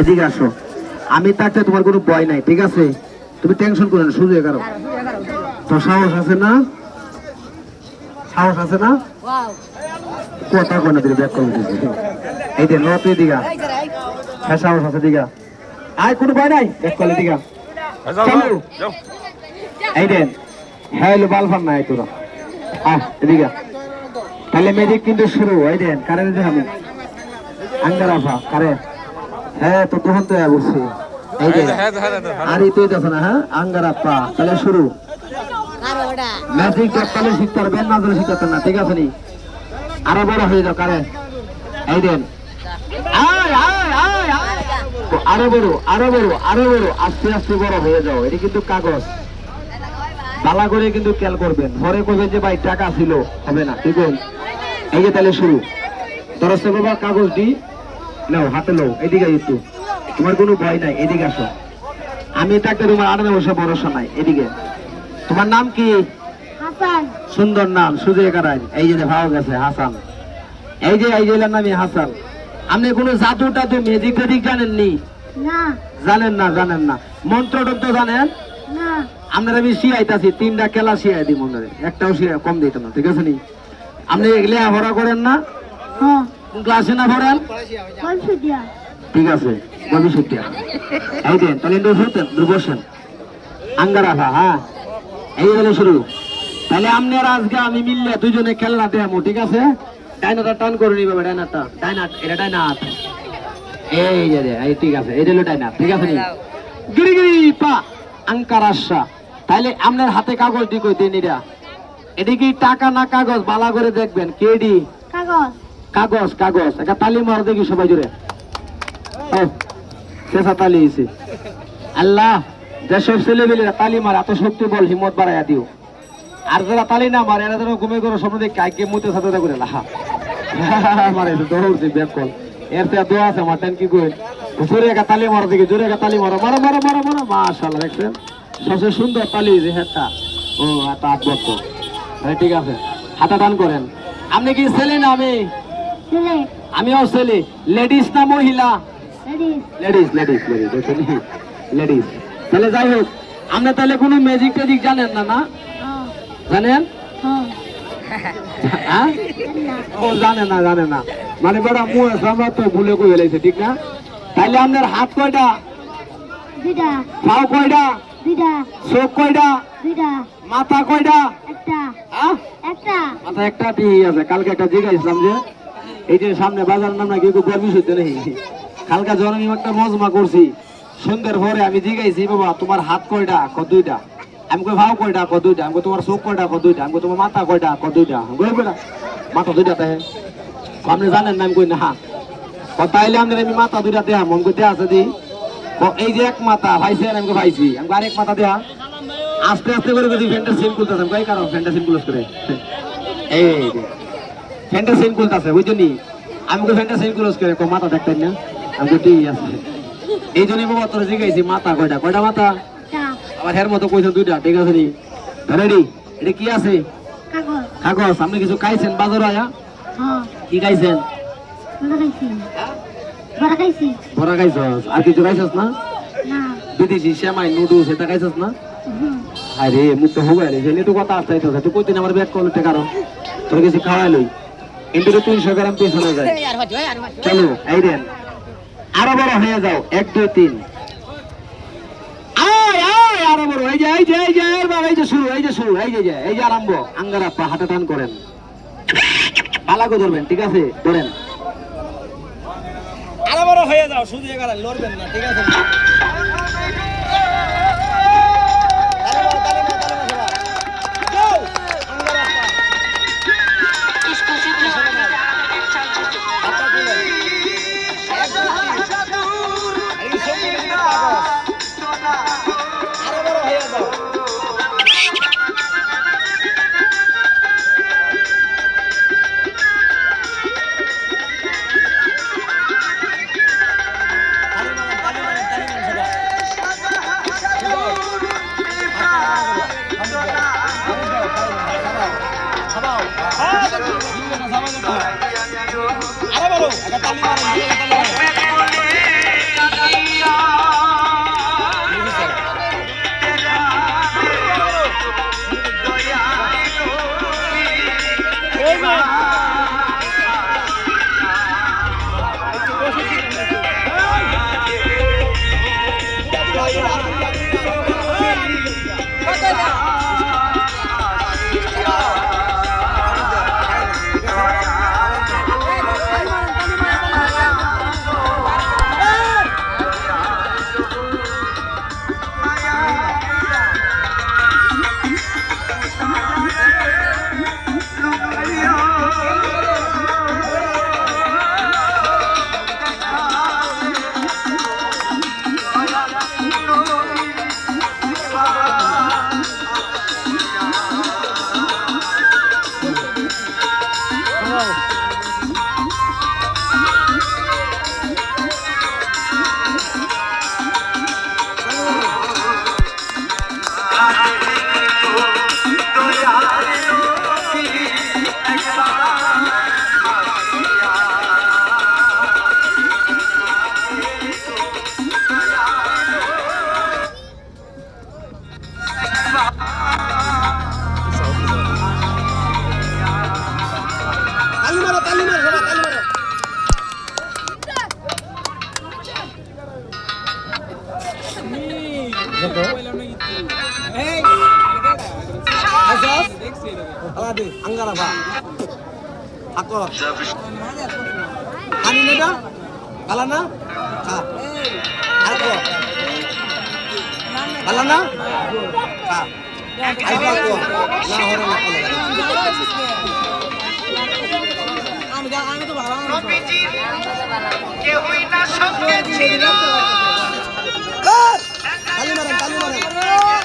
এদিকে আসো। আমি থাকতে তোমার কোনো ভয় নাই ঠিক আছে? তুমি টেনশন করো না শুধু এগারো তো সাহস আছে না? সাহস আছে না? কথা কোনে দিলে ব্যাক করে দিয়েছি এই যে নত দিঘা হ্যাঁ সাহস আছে দিঘা আয় কোনো ভয় নাই? ব্যাক করলে দিঘা চলো। এই দেন হ্যাঁ বালফান নাই তোরা। আহ এদিকে। তাহলে ম্যাজিক কিন্তু শুরু। এই দেন কারে দিতে আমি। আঙ্গারাফা কারে হ্যাঁ তো তখন তো বলছি। এই যে আর এই তুই দেখো না হ্যাঁ আঙ্গারাপ্পা তাহলে শুরু। ম্যাজিক তাহলে শিখতে পারবেন না ধরে শিখতে পারবেন না ঠিক আছে নি? আরও বড় হয়ে যাও কারে এই দেন। আরও বড় আরও বড় আরও বড় আস্তে আস্তে বড় হয়ে যাও। এটা কিন্তু কাগজ। বালা করে কিন্তু খেয়াল করবেন। পরে করবেন যে ভাই টাকা ছিল হবে না ঠিক এই যে তাহলে শুরু। দরস্ত বাবা কাগজ দি। নাও হাতে লো এদিকে একটু। তোমার কোনো ভয় নাই এদিকে আসো। আমি তাকে তোমার আড়ানে বসে ভরসা নাই এদিকে। তোমার নাম কি? হাসান। সুন্দর নাম সুজয় কারাই এই যে ভাও গেছে হাসান। এই যে এই যে নামে হাসান। আপনি কোনো জাদু টাদু মেজিক টেজিক জানেননি না? জানেন না জানেন না। মন্ত্র টন্ত্র জানেন? না। আপনারা আমি শিয়াইতাছি তিনটা কেলা শিয়াই দিই মনে একটাও শিয়া কম দিত না ঠিক আছে নি? আপনি এগুলো ভরা করেন না? হ্যাঁ। কোন ক্লাসে না দিয়া ঠিক আছে ভবিষ্যৎ এই দেন তাহলে আঙ্গারাফা হ্যাঁ? এই হলো শুরু। তাহলে আপনার আজকে আমি মিললে দুজনে খেলনা দেবো ঠিক আছে? ডাইনাটা টান করে নিবে ডাইনাটা। ডাইনাট, এটা ডাইনাট। এই যে এই ঠিক আছে হলো ডাইনাট, ঠিক আছে গিরি গিরি, পা তাহলে আপনার হাতে কাগজ দি কই দিন এটা? টাকা না কাগজ? বালা করে দেখবেন কেডি কাগজ। কাগজ কাগজ। একটা তালি মার দেখি সবাই জুড়ে শেষা তালি হয়েছে আল্লাহ যেসব ছেলেবেলেরা তালি মার এত শক্তি বল, হিম্মত বাড়াইয়া দিও। আর যারা তালি না মারে এরা যেন ঘুমে করে স্বপ্ন দেখে, আগে মুতে সাথে করে লাহা। মারে কল। এর থেকে দোয়া আছে আমার কি কই জোরে একটা তালি মারো দেখি জোরে একটা তালি মারো মারো মারো মারো মারো মাশাআল্লাহ, দেখছেন? সবচেয়ে সুন্দর তালি যে হেডটা ও একটা আট ঠিক আছে। হাতা টান করেন। আপনি কি ছেলে না আমি? আমিও ছেলে। লেডিস না মহিলা? লেডিস লেডিস লেডিস তাহলে যাই হোক আপনি তাহলে কোনো ম্যাজিক ট্যাজিক জানেন না না? হ্যাঁ। জানেন? হ্যাঁ। হ্যাঁ? ও জানে না জানে না। মানে বড় মুখ সামনে তো ভুলে কই ফেলেছে ঠিক না? তাইলে আপনার হাত কয়টা? দুইটা। পাও কয়টা? দুইটা। চোখ কয়টা? দুইটা। মাথা কয়টা? একটা। হ্যাঁ একটা। মাথা একটা ঠিক আছে কালকে একটা জিজ্ঞাসলাম যে এই যে সামনে বাজার নাম নাকি কেউ গর্বিস হইতে নেই কালকে জননী একটা মজমা করছি। সন্ধ্যের পরে আমি জিজ্ঞাসি বাবা, তোমার হাত কয়টা? ক দুইটা? আমি কই, ভাও কয়টা? ক দুইটা? আমি তোমার চোখ কয়টা? ক দুইটা? আমি তোমার মাথা কয়টা? ক দুইটা? আমি মাথা দুইটা তাই আপনি জানেন না, আমি কই, না, হা। ক, তাইলে আমাদের আমি মাথা দুইটা দেয়া মন কই দেয়া আছে দি। এই যে এক মাথা, ভাইছে আমি ভাইছি। আমি আরেক মাথা দেয়া? আস্তে আস্তে করে যদি ফ্যানটা সিম খুলতেছে। আমি কই কারণ, ফ্যানটা সিম করে? এই ফ্যানটা সিম খুলতেছে বুঝলি আমি ফ্যানটা সিম ক্লোজ করে মাথা দেখতেন না? আমি কই ঠিক আছে। এই জন্যই বাবা তোর জিজ্ঞাসি মাথা কয়টা? কয়টা মাথা? আমার হের মতো কইছেন দুইটা ঠিক আছে নি রেডি এটা কি আছে? কাগজ। আপনি কিছু খাইছেন বাজার আয়া? হ্যাঁ। কি খাইছেন? ভরা খাইছস? আর কিছু খাইছস না? না। বিদেশি সেমাই নুডলস এটা খাইছস না? আরে মুখ তো হবে রে তো কথা আসতে তো তুই কইতেন আমার ব্যাগ করতে কারণ? তোর কিছু খাওয়াই লই। কিন্তু তিনশো গ্রাম পিছনে যায়। চলো এই দেন। আরও বড় হয়ে যাও এক দুই তিন। আয় আয় আরও বড়। এই যে এই যে এই যে এই বাবা, এই যে শুরু এই যে শুরু এই যে এই যে, এই যে আরম্ভ। আঙ্গারাপ্পা হাতে টান করেন। পালাকো ধরবেন ঠিক আছে? ধরেন। আরও বড় হয়ে যাও শুধু এগারা লড়বেন না ঠিক আছে? প্লাস আলাদি আঙ্গারা ভা আকর আনি নেবা আলানা খা আকর আলানা খা আইবা তো ভালো কেউই না সঙ্গে ছিল। মারেন কালী মারেন।